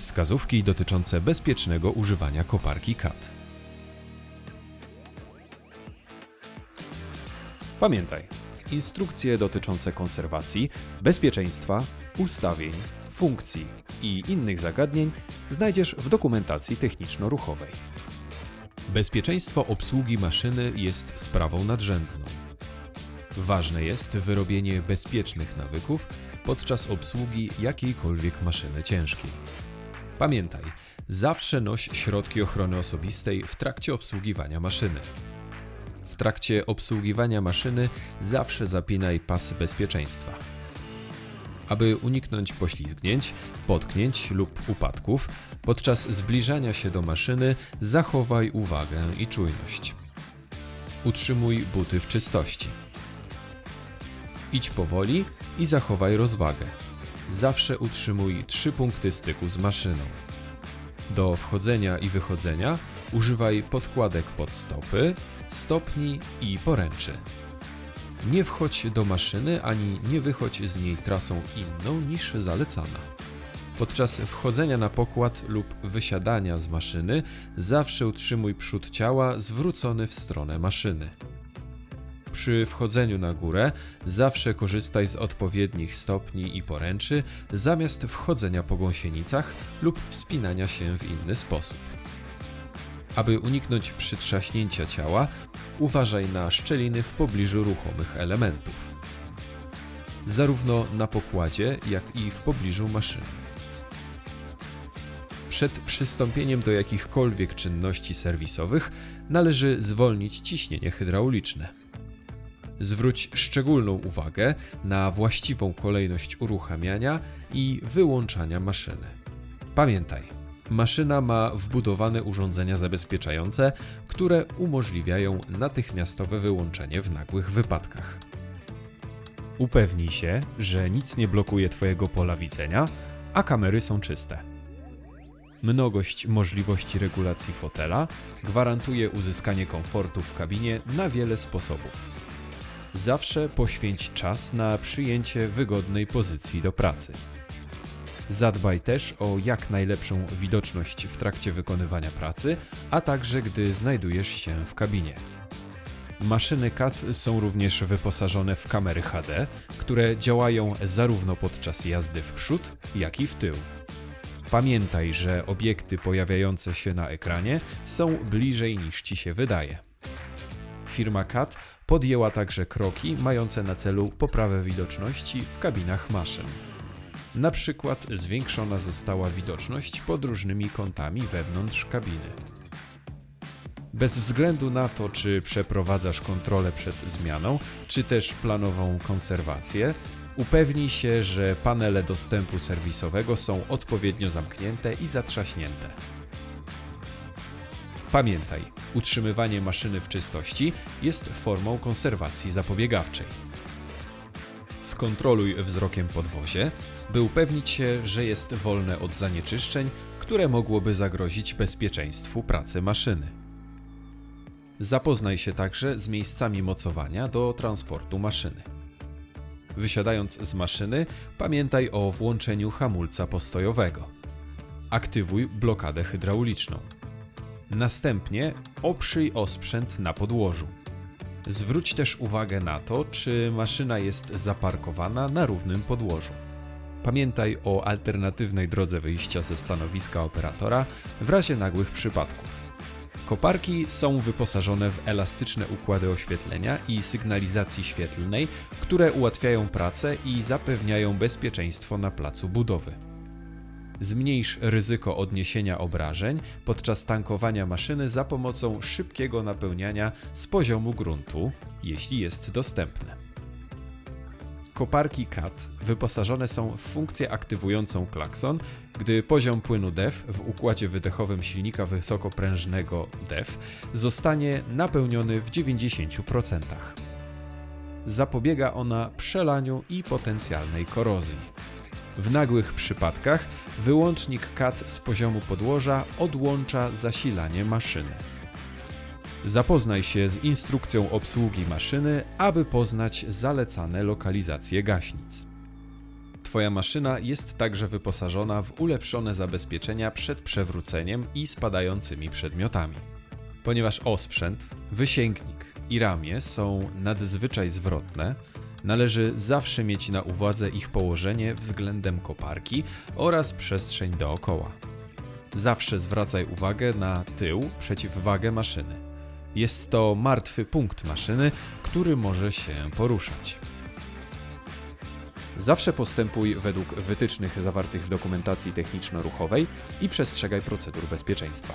Wskazówki dotyczące bezpiecznego używania koparki CAT. Pamiętaj, instrukcje dotyczące konserwacji, bezpieczeństwa, ustawień, funkcji i innych zagadnień znajdziesz w dokumentacji techniczno-ruchowej. Bezpieczeństwo obsługi maszyny jest sprawą nadrzędną. Ważne jest wyrobienie bezpiecznych nawyków podczas obsługi jakiejkolwiek maszyny ciężkiej. Pamiętaj, zawsze noś środki ochrony osobistej w trakcie obsługiwania maszyny. W trakcie obsługiwania maszyny zawsze zapinaj pasy bezpieczeństwa. Aby uniknąć poślizgnięć, potknięć lub upadków, podczas zbliżania się do maszyny zachowaj uwagę i czujność. Utrzymuj buty w czystości. Idź powoli i zachowaj rozwagę. Zawsze utrzymuj trzy punkty styku z maszyną. Do wchodzenia i wychodzenia używaj podkładek pod stopy, stopni i poręczy. Nie wchodź do maszyny ani nie wychodź z niej trasą inną niż zalecana. Podczas wchodzenia na pokład lub wysiadania z maszyny zawsze utrzymuj przód ciała zwrócony w stronę maszyny. Przy wchodzeniu na górę zawsze korzystaj z odpowiednich stopni i poręczy zamiast wchodzenia po gąsienicach lub wspinania się w inny sposób. Aby uniknąć przytrzaśnięcia ciała, uważaj na szczeliny w pobliżu ruchomych elementów. Zarówno na pokładzie, jak i w pobliżu maszyny. Przed przystąpieniem do jakichkolwiek czynności serwisowych należy zwolnić ciśnienie hydrauliczne. Zwróć szczególną uwagę na właściwą kolejność uruchamiania i wyłączania maszyny. Pamiętaj, maszyna ma wbudowane urządzenia zabezpieczające, które umożliwiają natychmiastowe wyłączenie w nagłych wypadkach. Upewnij się, że nic nie blokuje Twojego pola widzenia, a kamery są czyste. Mnogość możliwości regulacji fotela gwarantuje uzyskanie komfortu w kabinie na wiele sposobów. Zawsze poświęć czas na przyjęcie wygodnej pozycji do pracy. Zadbaj też o jak najlepszą widoczność w trakcie wykonywania pracy, a także gdy znajdujesz się w kabinie. Maszyny CAT są również wyposażone w kamery HD, które działają zarówno podczas jazdy w przód, jak i w tył. Pamiętaj, że obiekty pojawiające się na ekranie są bliżej niż ci się wydaje. Firma CAT podjęła także kroki mające na celu poprawę widoczności w kabinach maszyn. Na przykład zwiększona została widoczność pod różnymi kątami wewnątrz kabiny. Bez względu na to, czy przeprowadzasz kontrolę przed zmianą, czy też planową konserwację, upewnij się, że panele dostępu serwisowego są odpowiednio zamknięte i zatrzaśnięte. Pamiętaj, utrzymywanie maszyny w czystości jest formą konserwacji zapobiegawczej. Skontroluj wzrokiem podwozie, by upewnić się, że jest wolne od zanieczyszczeń, które mogłoby zagrozić bezpieczeństwu pracy maszyny. Zapoznaj się także z miejscami mocowania do transportu maszyny. Wysiadając z maszyny, pamiętaj o włączeniu hamulca postojowego. Aktywuj blokadę hydrauliczną. Następnie oprzyj osprzęt na podłożu. Zwróć też uwagę na to, czy maszyna jest zaparkowana na równym podłożu. Pamiętaj o alternatywnej drodze wyjścia ze stanowiska operatora w razie nagłych przypadków. Koparki są wyposażone w elastyczne układy oświetlenia i sygnalizacji świetlnej, które ułatwiają pracę i zapewniają bezpieczeństwo na placu budowy. Zmniejsz ryzyko odniesienia obrażeń podczas tankowania maszyny za pomocą szybkiego napełniania z poziomu gruntu, jeśli jest dostępne. Koparki CAT wyposażone są w funkcję aktywującą klakson, gdy poziom płynu DEF w układzie wydechowym silnika wysokoprężnego DEF zostanie napełniony w 90%. Zapobiega ona przelaniu i potencjalnej korozji. W nagłych przypadkach wyłącznik CAT z poziomu podłoża odłącza zasilanie maszyny. Zapoznaj się z instrukcją obsługi maszyny, aby poznać zalecane lokalizacje gaśnic. Twoja maszyna jest także wyposażona w ulepszone zabezpieczenia przed przewróceniem i spadającymi przedmiotami. Ponieważ osprzęt, wysięgnik i ramię są nadzwyczaj zwrotne, należy zawsze mieć na uwadze ich położenie względem koparki oraz przestrzeń dookoła. Zawsze zwracaj uwagę na tył przeciwwagę maszyny. Jest to martwy punkt maszyny, który może się poruszać. Zawsze postępuj według wytycznych zawartych w dokumentacji techniczno-ruchowej i przestrzegaj procedur bezpieczeństwa.